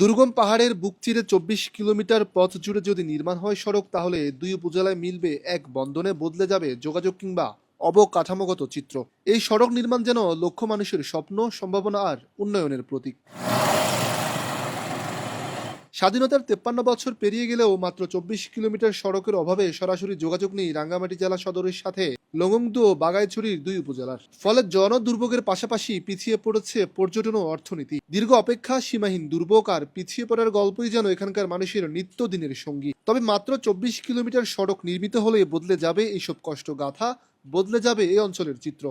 দুর্গম পাহাড়ের বুক চিরে চব্বিশ কিলোমিটার পথ জুড়ে যদি নির্মাণ হয় সড়ক, তাহলে দুই উপজেলায় মিলবে এক বন্ধনে বদলে যাবে যোগাযোগ কিংবা অবকাঠামোগত চিত্র। এই সড়ক নির্মাণ যেন লক্ষ মানুষের স্বপ্ন, সম্ভাবনা আর উন্নয়নের প্রতীক। স্বাধীনতার তেপ্পান্ন বছর পেরিয়ে গেলেও মাত্র চব্বিশ কিলোমিটার সড়কের অভাবে সরাসরি যোগাযোগ নেই রাঙ্গামাটি জেলা সদরের সাথে। লংগদু ও বাগাইছড়ির দুই উপজেলার। ফলে জন দুর্ভোগের পাশাপাশি পিছিয়ে পড়েছে পর্যটন ও অর্থনীতি। দীর্ঘ অপেক্ষা সীমাহীন দুর্ভোগ আর পিছিয়ে পড়ার গল্পই যেন এখানকার মানুষের নিত্যদিনের সঙ্গী। তবে মাত্র চব্বিশ কিলোমিটার সড়ক নির্মিত হলে বদলে যাবে এইসব কষ্ট গাথা বদলে যাবে এই অঞ্চলের চিত্র।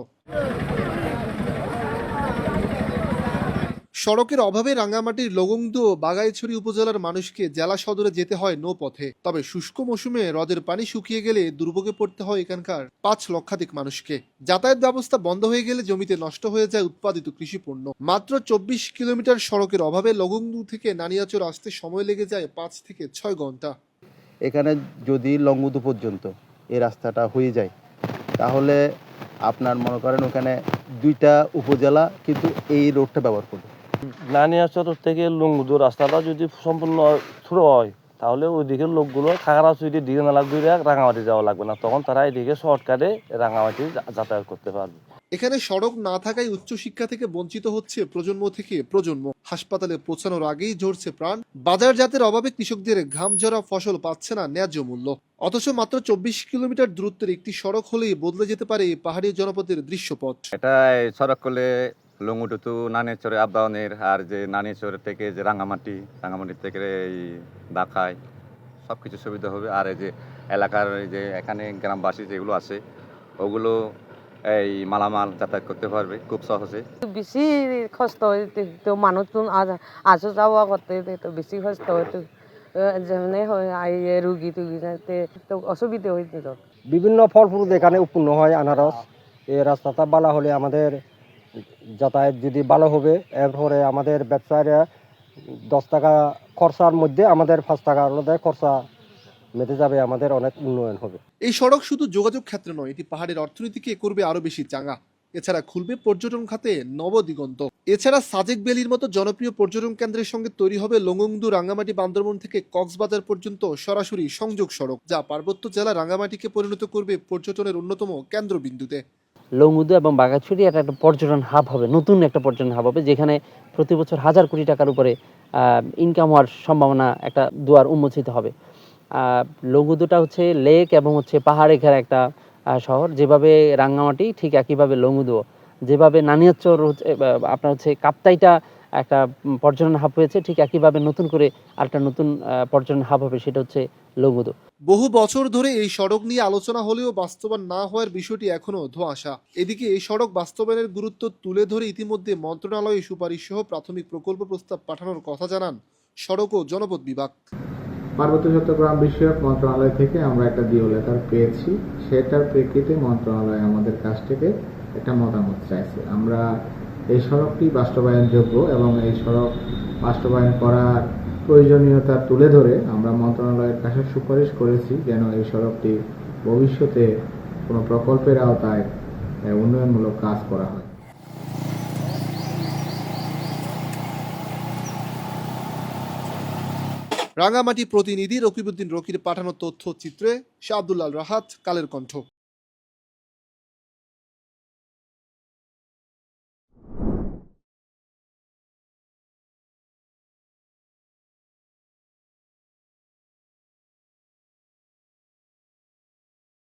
সড়কের অভাবে রাঙ্গামাটির লগংদু ও বাগাইছড়ি উপজেলার মানুষকে জেলা সদরে যেতে হয় নৌ পথে। তবে শুষ্ক মৌসুমে হ্রদের পানি শুকিয়ে গেলে দুর্ভোগে পড়তে হয় এখানকার পাঁচ লক্ষাধিক মানুষকে। যাতায়াত ব্যবস্থা বন্ধ হয়ে গেলে জমিতে নষ্ট হয়ে যায় উৎপাদিত কৃষি পণ্য। মাত্র চব্বিশ কিলোমিটার সড়কের অভাবে লগংদু থেকে নানিয়াচর আসতে সময় লেগে যায় পাঁচ থেকে ছয় ঘণ্টা। এখানে যদি লংগুদু পর্যন্ত এই রাস্তাটা হয়ে যায়, তাহলে আপনার মনে করেন ওখানে দুইটা উপজেলা কিন্তু এই রোডটা ব্যবহার করবে। নানিয়াচর থেকে লুঙ্গুদু রাস্তাটা যদি সম্পূর্ণ ছোট হয় তাহলে ওইদিকে লোকগুলো খাগড়াছড়ি দিকে নালা ঘুরে রাঙামাটি যাওয়া লাগবে না। তখন তারা এদিকে শর্টকাটে রাঙামাটি যাতায়াত করতে পারবে। এখানে সড়ক না থাকায় উচ্চশিক্ষা থেকে বঞ্চিত হচ্ছে প্রজন্ম থেকে প্রজন্ম। হাসপাতালে পৌঁছানোর আগেই ঝরছে প্রাণ। বাজার জাতের অভাবে কৃষকদের ঘাম ঝরা ফসল পাচ্ছে না ন্যায্য মূল্য। অথচ মাত্র চব্বিশ কিলোমিটার দূরত্বের একটি সড়ক হলেই বদলে যেতে পারে পাহাড়ি জনপদের দৃশ্যপথ এটা সড়ক করলে লঙ্গুটুতু নানিচরে আবদাওনের আর যে নানিচর থেকে যে রাঙামাটি রাঙামাটি থেকে এই দাখায় সব কিছু সুবিধা হবে। আর এই যে এলাকার এই যে এখানে গ্রামবাসী যেগুলো আছে ওগুলো এই মালামাল যাতায়াত করতে পারবে খুব সহজে। বেশি কষ্ট হয় তো মানুহ তো আসা যাওয়া করতে তো বেশি কষ্ট হয় তো যেমনি হয় আই রুগী টুগী যাতে তো অসুবিধা হয়েছে তো। বিভিন্ন ফল ফ্রুট এখানে উৎপন্ন হয় আনারস। এই রাস্তাটা ভালো হলে আমাদের যাতায়াত যদি ভালো হবে, এরপরে আমাদের ব্যবসায়ীরা দশ টাকা খরচার মধ্যে আমাদের পাঁচ টাকা আলাদা খরচা মেটে যাবে, আমাদের অনেক উন্নয়ন হবে। এই সড়ক শুধু যোগাযোগ ক্ষেত্রে নয়, এটি পাহাড়ের অর্থনীতিকে করবে আরও বেশি চাঙ্গা। এছাড়া খুলবে পর্যটন খাতে নবদিগন্ত। এছাড়া সাজেক বেলির মতো জনপ্রিয় পর্যটন কেন্দ্রের সঙ্গে তৈরি হবে লংগংদু রাঙ্গামাটি বান্দরবন থেকে কক্সবাজার পর্যন্ত সরাসরি সংযোগ সড়ক, যা পার্বত্য জেলা রাঙ্গামাটিকে পরিণত করবে পর্যটনের অন্যতম কেন্দ্রবিন্দুতে। লংউদু এবং বাঘাছড়ি এটা একটা পর্যটন হাব হবে, নতুন একটা পর্যটন হাব হবে, যেখানে প্রতি বছর হাজার কোটি টাকার উপরে ইনকাম হওয়ার সম্ভাবনা একটা দুয়ার উন্মোচিত হবে। লংউদুটা হচ্ছে লেক এবং হচ্ছে পাহাড়ে ঘেরা একটা শহর। যেভাবে রাঙ্গামাটি ঠিক একইভাবে লংউদুও যেভাবে নানিয়াচর হচ্ছে আপনার হচ্ছে কাপ্তাইটা একটা পর্যটন হাব হয়েছে ঠিক একইভাবে নতুন করে আরেকটা নতুন পর্যটন হাব হবে সেটা হচ্ছে লংউদু বহু বছর ধরে এই সড়ক নিয়ে আলোচনা হলেও বাস্তবায়ন না হওয়ার বিষয়টি এখনও ধোঁয়াশা। এদিকে এই সড়ক বাস্তবায়নের গুরুত্ব তুলে ধরে ইতিমধ্যে মন্ত্রণালয়ে সুপারিশ সহ প্রাথমিক প্রকল্প প্রস্তাব পাঠানোর কথা জানান সড়ক ও জনপদ বিভাগ। পার্বত্য চট্টগ্রাম বিষয়ক মন্ত্রণালয় থেকে আমরা একটা ডিও লেটার পেয়েছি। সেটার প্রেক্ষিতে মন্ত্রণালয় আমাদের কাছ থেকে একটা মতামত চাইছে। আমরা এই সড়কটি বাস্তবায়নযোগ্য এবং এই সড়ক বাস্তবায়ন করার প্রয়োজনীয়তা তুলে ধরে আমরা মন্ত্রণালয়ের কাছে সুপারিশ করেছি যেন এই সড়কটি ভবিষ্যতে কোনো প্রকল্পের আওতায় উন্নয়নমূলক কাজ করা হয়। রাঙামাটি প্রতিনিধি রকিবউদ্দিন রকির পাঠানো তথ্যচিত্রে শাহ আব্দুল্লাল রাহাত, কালের কণ্ঠ।